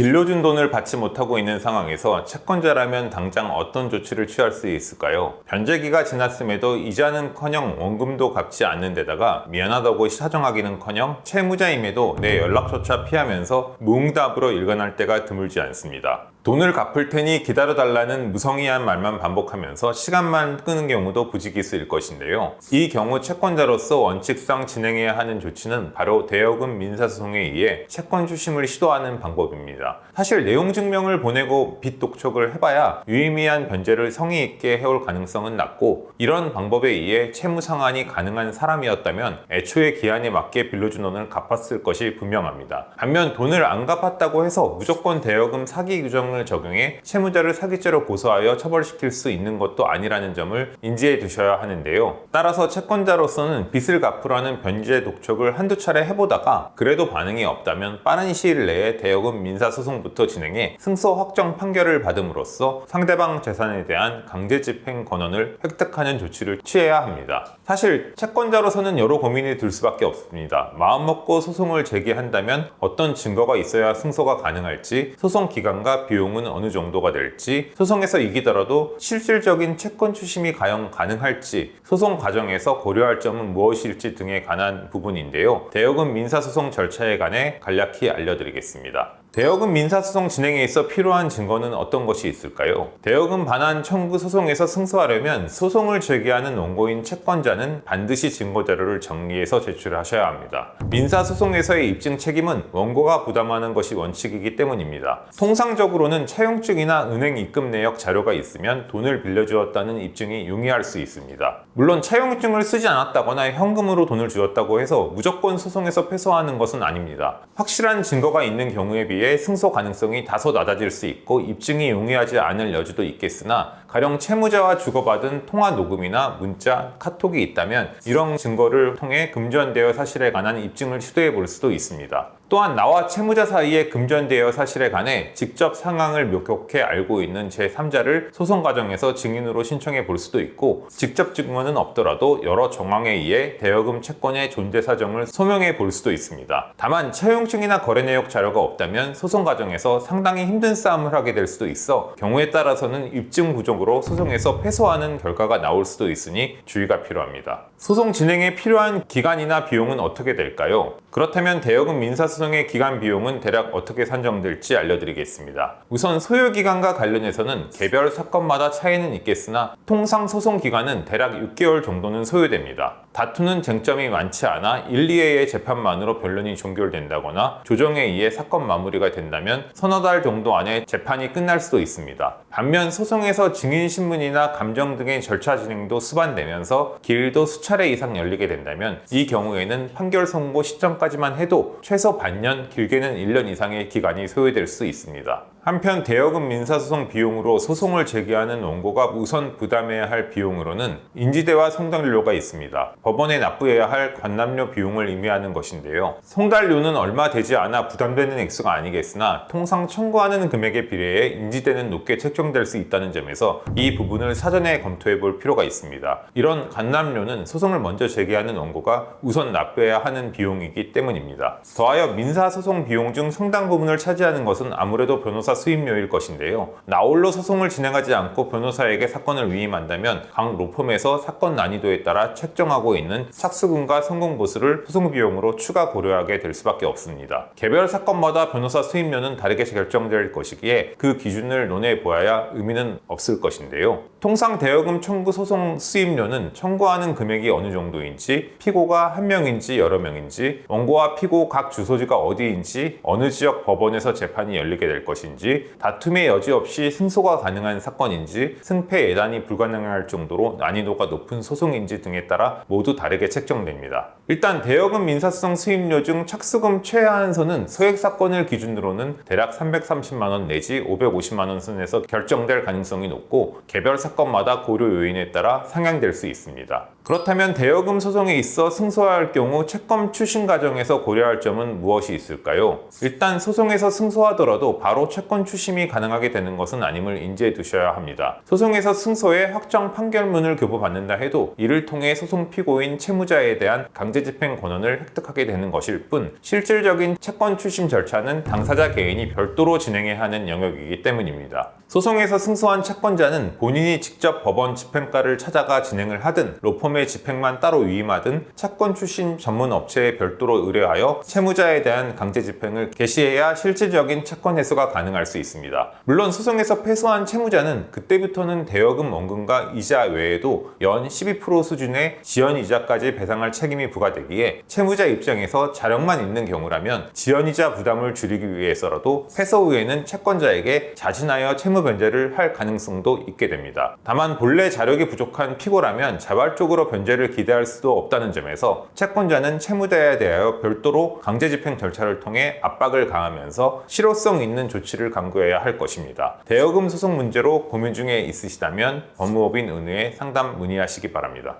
빌려준 돈을 받지 못하고 있는 상황에서 채권자라면 당장 어떤 조치를 취할 수 있을까요? 변제기가 지났음에도 이자는커녕 원금도 갚지 않는 데다가 미안하다고 사정하기는커녕 채무자임에도 내 연락조차 피하면서 무응답으로 일관할 때가 드물지 않습니다. 돈을 갚을 테니 기다려달라는 무성의한 말만 반복하면서 시간만 끄는 경우도 부지기수일 것인데요. 이 경우 채권자로서 원칙상 진행해야 하는 조치는 바로 대여금 민사소송에 의해 채권 추심을 시도하는 방법입니다. 사실 내용 증명을 보내고 빚 독촉을 해봐야 유의미한 변제를 성의 있게 해올 가능성은 낮고 이런 방법에 의해 채무 상환이 가능한 사람이었다면 애초에 기한에 맞게 빌려준 돈을 갚았을 것이 분명합니다. 반면 돈을 안 갚았다고 해서 무조건 대여금 사기 규정 을 적용해 채무자를 사기죄로 고소하여 처벌시킬 수 있는 것도 아니라는 점을 인지해 두셔야 하는데요. 따라서 채권자로서는 빚을 갚으라는 변제 독촉을 한두 차례 해보다가 그래도 반응이 없다면 빠른 시일 내에 대여금 민사소송부터 진행해 승소 확정 판결을 받음으로써 상대방 재산에 대한 강제 집행 권한을 획득하는 조치를 취해야 합니다. 사실 채권자로서는 여러 고민이 들 수밖에 없습니다. 마음먹고 소송을 제기한다면 어떤 증거가 있어야 승소가 가능할지, 소송 기간과 비용 은 어느 정도가 될지, 소송에서 이기더라도 실질적인 채권 추심이 과연 가능할지, 소송 과정에서 고려할 점은 무엇일지 등에 관한 부분인데요. 대여금 민사소송 절차에 관해 간략히 알려드리겠습니다. 대여금 민사소송 진행에 있어 필요한 증거는 어떤 것이 있을까요? 대여금 반환 청구 소송에서 승소하려면 소송을 제기하는 원고인 채권자는 반드시 증거 자료를 정리해서 제출하셔야 합니다. 민사소송에서의 입증 책임은 원고가 부담하는 것이 원칙이기 때문입니다. 통상적으로는 차용증이나 은행 입금 내역 자료가 있으면 돈을 빌려주었다는 입증이 용이할 수 있습니다. 물론 차용증을 쓰지 않았다거나 현금으로 돈을 주었다고 해서 무조건 소송에서 패소하는 것은 아닙니다. 확실한 증거가 있는 경우에 비해 승소 가능성이 다소 낮아질 수 있고 입증이 용이하지 않을 여지도 있겠으나 가령 채무자와 주고받은 통화 녹음이나 문자, 카톡이 있다면 이런 증거를 통해 금전대여 사실에 관한 입증을 시도해 볼 수도 있습니다. 또한 나와 채무자 사이의 금전대여 사실에 관해 직접 상황을 묘격해 알고 있는 제3자를 소송 과정에서 증인으로 신청해 볼 수도 있고 직접 증언은 없더라도 여러 정황에 의해 대여금 채권의 존재 사정을 소명해 볼 수도 있습니다. 다만 채용증이나 거래 내역 자료가 없다면 소송 과정에서 상당히 힘든 싸움을 하게 될 수도 있어 경우에 따라서는 입증 부족으로 소송에서 패소하는 결과가 나올 수도 있으니 주의가 필요합니다. 소송 진행에 필요한 기간이나 비용은 어떻게 될까요? 그렇다면 대여금 민사소송의 기간 비용은 대략 어떻게 산정될지 알려드리겠습니다. 우선 소요기간과 관련해서는 개별 사건마다 차이는 있겠으나 통상 소송 기간은 대략 6개월 정도는 소요됩니다. 다투는 쟁점이 많지 않아 1, 2회의 재판만으로 변론이 종결된다거나 조정에 의해 사건 마무리가 된다면 서너 달 정도 안에 재판이 끝날 수도 있습니다. 반면 소송에서 증인 신문이나 감정 등의 절차 진행도 수반되면서 길도 수차례 이상 열리게 된다면 이 경우에는 판결 선고 시점까지만 해도 최소 반년, 길게는 1년 이상의 기간이 소요될 수 있습니다. 한편 대여금 민사소송 비용으로 소송을 제기하는 원고가 우선 부담해야 할 비용으로는 인지대와 송달료가 있습니다. 법원에 납부해야 할 관람료 비용을 의미하는 것인데요. 송달료는 얼마 되지 않아 부담되는 액수가 아니겠으나 통상 청구하는 금액에 비례해 인지대는 높게 책정될 수 있다는 점에서 이 부분을 사전에 검토해 볼 필요가 있습니다. 이런 관람료는 소송을 먼저 제기하는 원고가 우선 납부해야 하는 비용이기 때문입니다. 더하여 민사소송 비용 중 상당 부분을 차지하는 것은 아무래도 변호사 수임료일 것인데요. 나홀로 소송을 진행하지 않고 변호사에게 사건을 위임한다면 각 로펌에서 사건 난이도에 따라 책정하고 있는 착수금과 성공 보수를 소송 비용으로 추가 고려하게 될 수밖에 없습니다. 개별 사건마다 변호사 수임료는 다르게 결정될 것이기에 그 기준을 논해 보아야 의미는 없을 것인데요. 통상 대여금 청구 소송 수임료는 청구하는 금액이 어느 정도인지, 피고가 한 명인지 여러 명인지, 원고와 피고 각 주소지가 어디인지, 어느 지역 법원에서 재판이 열리게 될 것인지, 다툼의 여지 없이 승소가 가능한 사건인지, 승패 예단이 불가능할 정도로 난이도가 높은 소송인지 등에 따라 모두 다르게 책정됩니다. 일단 대여금 민사소송 수임료 중 착수금 최하한선은 소액 사건을 기준으로는 대략 330만 원 내지 550만 원 선에서 결정될 가능성이 높고 개별 사건마다 고려 요인에 따라 상향될 수 있습니다. 그렇다면 대여금 소송에 있어 승소할 경우 채권 추심 과정에서 고려할 점은 무엇이 있을까요? 일단 소송에서 승소하더라도 바로 채권 추심이 가능하게 되는 것은 아님을 인지해 두셔야 합니다. 소송에서 승소해 확정 판결문을 교부받는다 해도 이를 통해 소송 피고인 채무자에 대한 강제 집행 권한을 획득하게 되는 것일 뿐 실질적인 채권 추심 절차는 당사자 개인이 별도로 진행해야 하는 영역이기 때문입니다. 소송에서 승소한 채권자는 본인이 직접 법원 집행과를 찾아가 진행을 하든 로펌의 집행만 따로 위임하든 채권 출신 전문 업체에 별도로 의뢰하여 채무자에 대한 강제 집행을 개시해야 실질적인 채권 해소가 가능할 수 있습니다. 물론 소송에서 패소한 채무자는 그때부터는 대여금 원금과 이자 외에도 연 12% 수준의 지연 이자까지 배상할 책임이 부과되기에 채무자 입장에서 자력만 있는 경우라면 지연 이자 부담을 줄이기 위해서라도 패소 후에는 채권자에게 자진하여 채무 변제를 할 가능성도 있게 됩니다. 다만 본래 자력이 부족한 피고라면 자발적으로 변제를 기대할 수도 없다는 점에서 채권자는 채무자에 대하여 별도로 강제 집행 절차를 통해 압박을 가하면서 실효성 있는 조치를 강구해야 할 것입니다. 대여금 소송 문제로 고민 중에 있으시다면 법무법인 은혜에 상담 문의하시기 바랍니다.